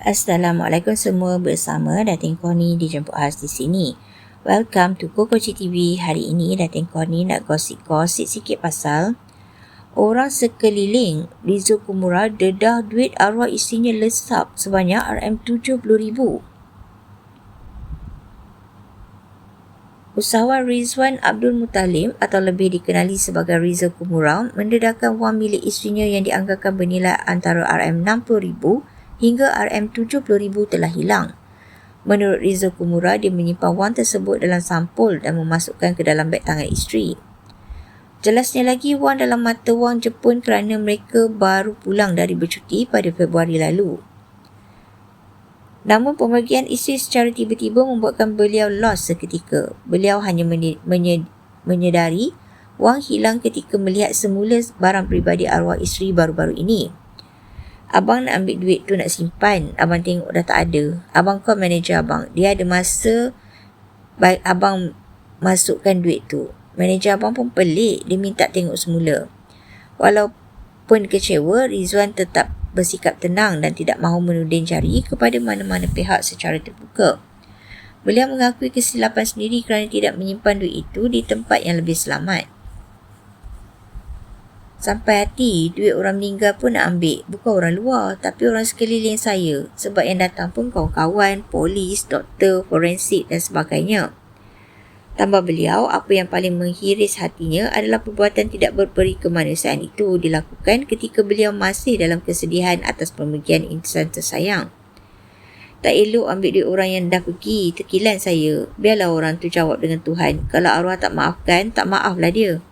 Assalamualaikum semua bersama Datin Koni dijemput khas di sini. Welcome to Kokoci TV. Hari ini Datin Koni nak gosip-gosip sikit pasal orang sekeliling Rizzo Kumura dedah duit arwah isinya lesap sebanyak RM70,000. Usahawan Rizwan Abdul Mutalim atau lebih dikenali sebagai Rizal Kumurau mendedahkan wang milik isterinya yang dianggarkan bernilai antara RM60,000 hingga RM70,000 telah hilang. Menurut Rizal Kumura, dia menyimpan wang tersebut dalam sampul dan memasukkan ke dalam beg tangan isteri. Jelasnya lagi, wang dalam mata wang Jepun kerana mereka baru pulang dari bercuti pada Februari lalu. Namun pemergian isteri secara tiba-tiba membuatkan beliau lost seketika. Beliau hanya menyedari wang hilang ketika melihat semula barang peribadi arwah isteri baru-baru ini. Abang nak ambil duit tu nak simpan. Abang tengok dah tak ada. Abang call manager abang. Dia ada masa baik abang masukkan duit tu. Manager abang pun pelik. Dia minta tengok semula. Walaupun kecewa, Rizwan tetap bersikap tenang dan tidak mahu menuding jari kepada mana-mana pihak secara terbuka. Beliau mengakui kesilapan sendiri kerana tidak menyimpan duit itu di tempat yang lebih selamat. Sampai hati, duit orang meninggal pun nak ambil. Bukan orang luar, tapi orang sekeliling saya. Sebab yang datang pun kawan-kawan, polis, doktor, forensik dan sebagainya. Tambah beliau, apa yang paling menghiris hatinya adalah perbuatan tidak berperi kemanusiaan itu dilakukan ketika beliau masih dalam kesedihan atas pemergian insan tersayang. Tak elok ambil duit orang yang dah pergi, tekilan saya. Biarlah orang tu jawab dengan Tuhan. Kalau arwah tak maafkan, tak maaflah dia.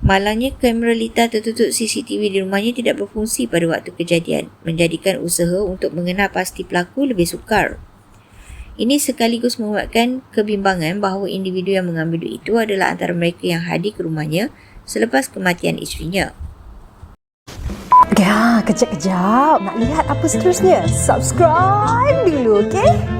Malangnya kamera Lita tertutup CCTV di rumahnya tidak berfungsi pada waktu kejadian, menjadikan usaha untuk mengenal pasti pelaku lebih sukar. Ini sekaligus membuatkan kebimbangan bahawa individu yang mengambil duit itu adalah antara mereka yang hadir ke rumahnya selepas kematian isterinya. Ya, kejap-kejap. Nak lihat apa seterusnya? Subscribe dulu, okey?